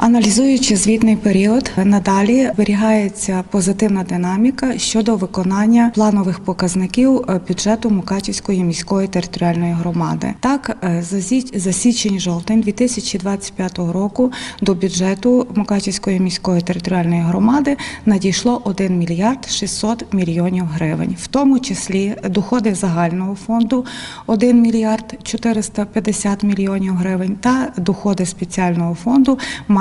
Аналізуючи звітний період, надалі зберігається позитивна динаміка щодо виконання планових показників е, бюджету Мукачівської міської територіальної громади. Так, е, за січень-жовтень 2025 року до бюджету Мукачівської міської територіальної громади надійшло 1 мільярд 600 мільйонів гривень, в тому числі доходи загального фонду 1 мільярд 450 мільйонів гривень та доходи спеціального фонду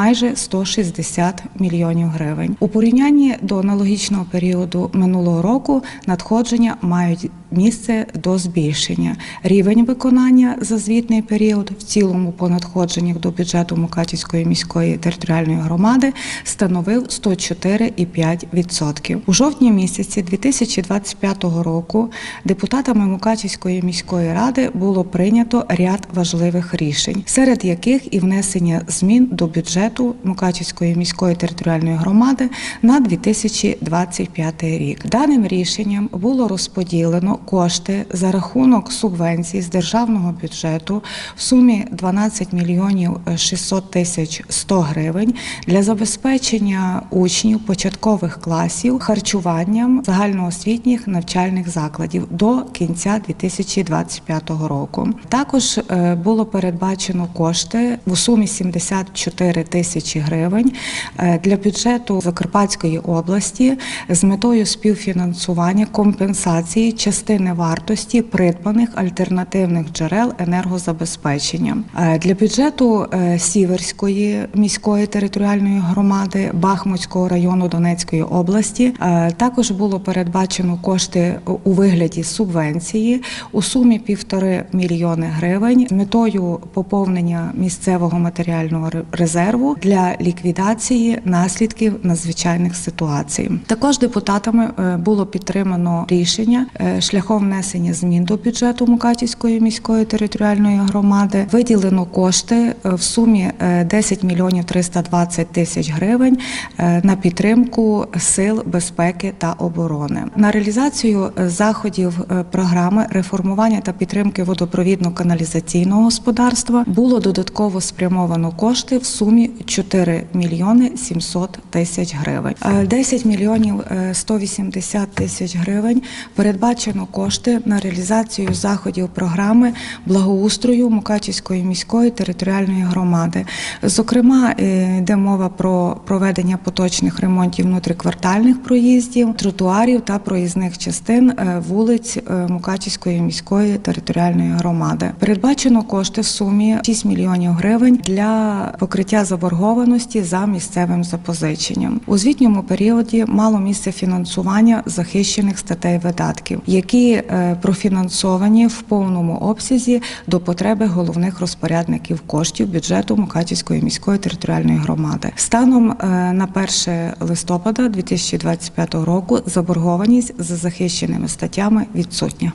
майже 160 мільйонів гривень. У порівнянні до аналогічного періоду минулого року надходження мають місце до збільшення. Рівень виконання за звітний період в цілому по надходженнях до бюджету Мукачівської міської територіальної громади становив 104,5%. У жовтні місяці 2025 року депутатами Мукачівської міської ради було прийнято ряд важливих рішень, серед яких і внесення змін до бюджету Мукачівської міської територіальної громади на 2025 рік. Даним рішенням було розподілено кошти за рахунок субвенцій з державного бюджету в сумі 12 мільйонів 600 тисяч 100 гривень для забезпечення учнів початкових класів харчуванням загальноосвітніх навчальних закладів до кінця 2025 року. Також е, було передбачено кошти у сумі 74 тисячі гривень е, для бюджету Закарпатської області з метою співфінансування компенсації частини вартості придбаних альтернативних джерел енергозабезпечення Е, для бюджету е, Сіверської міської територіальної громади Бахмутського району Донецької області е, також було передбачено кошти у вигляді субвенції у сумі півтори мільйони гривень з метою поповнення місцевого матеріального резерву для ліквідації наслідків надзвичайних ситуацій. Також депутатами було підтримано рішення е, шляхом внесення змін до бюджету Мукачівської міської територіальної громади. Виділено кошти е, в сумі е, 10 мільйонів 320 тисяч гривень е, на підтримку сил безпеки та оборони. На реалізацію е, заходів е, програми реформування та підтримки водопровідно-каналізаційного господарства було додатково спрямовано кошти в сумі 4 мільйони 700 тисяч гривень. Е, 10 мільйонів е, 180 тисяч гривень передбачено кошти на реалізацію заходів програми благоустрою Мукачівської міської територіальної громади. Зокрема, е, йде мова про проведення поточних ремонтів внутриквартальних проїздів, тротуарів та проїзних частин е, вулиць е, Мукачівської міської територіальної громади. Передбачено кошти в сумі 6 мільйонів гривень для покриття заборгованості за місцевим запозиченням. У звітньому періоді мало місце фінансування захищених статей видатків, які е, профінансовані в повному обсязі до потреби головних розпорядників коштів бюджету Мукачівської міської територіальної громади. Станом е, на 1 листопада 2025 року заборгованість за захищеними статтями відсутня.